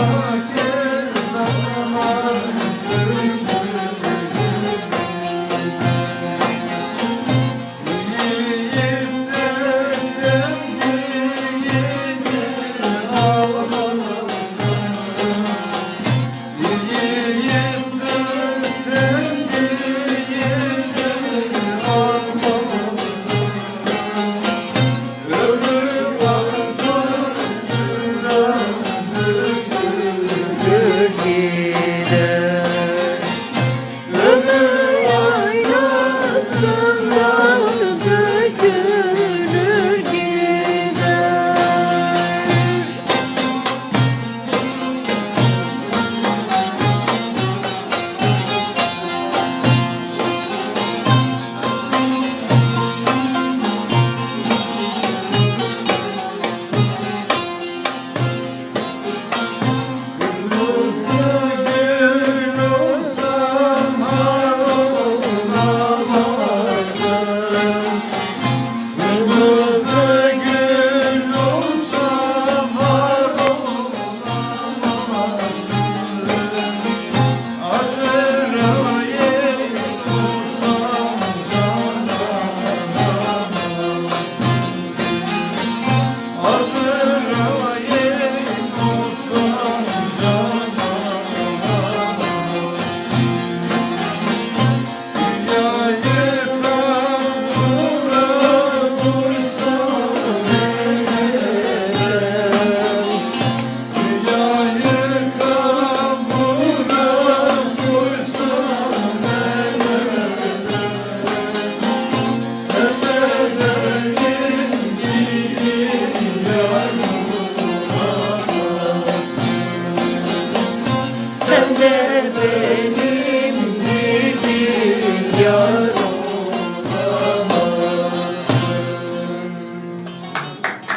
Bak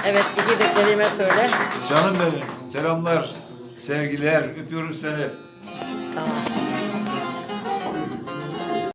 Evet, iki de kelime söyle. Canım benim. Selamlar. Sevgiler. Öpüyorum seni. Tamam.